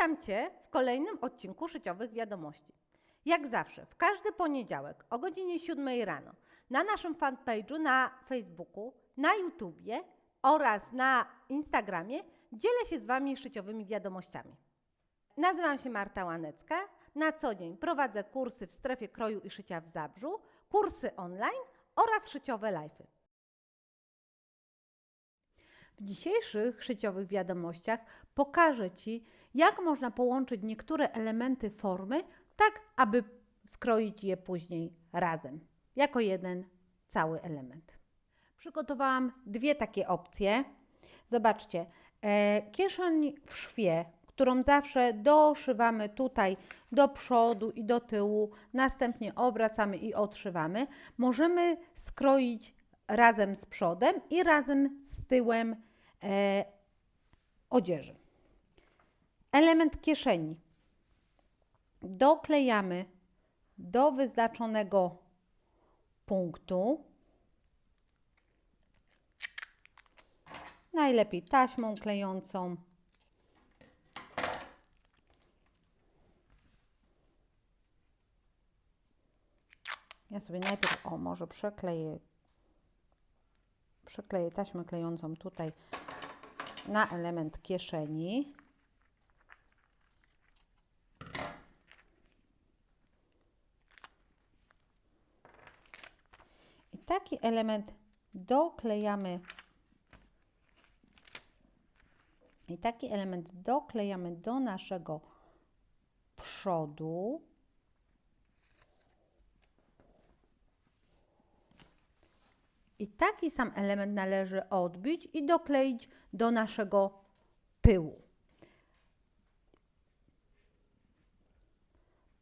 Witam Cię w kolejnym odcinku Szyciowych Wiadomości. Jak zawsze, w każdy poniedziałek o godzinie 7 rano na naszym fanpage'u na Facebooku, na YouTubie oraz na Instagramie dzielę się z Wami szyciowymi wiadomościami. Nazywam się Marta Łanecka. Na co dzień prowadzę kursy w strefie kroju i szycia w Zabrzu, kursy online oraz szyciowe live'y. W dzisiejszych szyciowych wiadomościach pokażę Ci, jak można połączyć niektóre elementy formy, tak aby skroić je później razem, jako jeden cały element. Przygotowałam dwie takie opcje. Zobaczcie, e, kieszeń w szwie, którą zawsze doszywamy tutaj do przodu i do tyłu, następnie obracamy i odszywamy, możemy skroić razem z przodem i razem z tyłem e, odzieży. Element kieszeni doklejamy do wyznaczonego punktu. Najlepiej taśmą klejącą. Ja sobie najpierw, o może przekleję, przykleję taśmę klejącą tutaj na element kieszeni. I taki element doklejamy. I taki element doklejamy do naszego przodu. I taki sam element należy odbić i dokleić do naszego tyłu.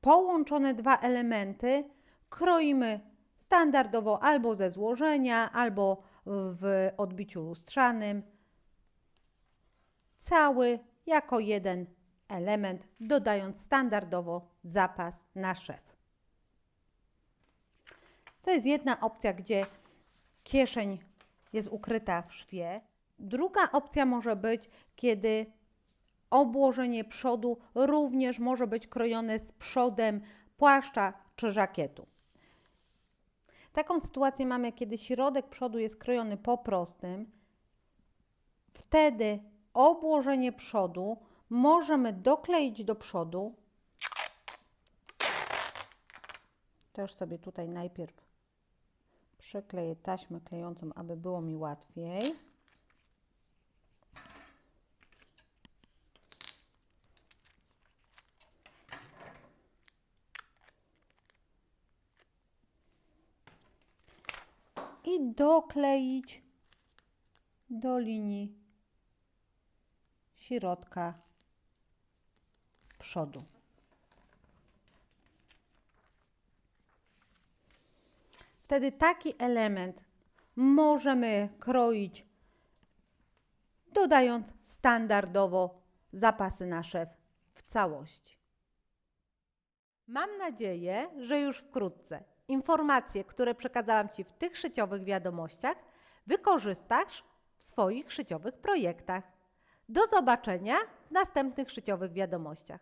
Połączone dwa elementy kroimy standardowo albo ze złożenia, albo w odbiciu lustrzanym. Cały jako jeden element, dodając standardowo zapas na szef. To jest jedna opcja, gdzie kieszeń jest ukryta w szwie. Druga opcja może być, kiedy obłożenie przodu również może być krojone z przodem płaszcza czy żakietu. Taką sytuację mamy, kiedy środek przodu jest krojony po prostym. Wtedy obłożenie przodu możemy dokleić do przodu. Też sobie tutaj najpierw przykleję taśmę klejącą, aby było mi łatwiej. I dokleić do linii środka przodu. Wtedy taki element możemy kroić, dodając standardowo zapasy na szef w całości. Mam nadzieję, że już wkrótce informacje, które przekazałam Ci w tych szyciowych wiadomościach, wykorzystasz w swoich szyciowych projektach. Do zobaczenia w następnych szyciowych wiadomościach.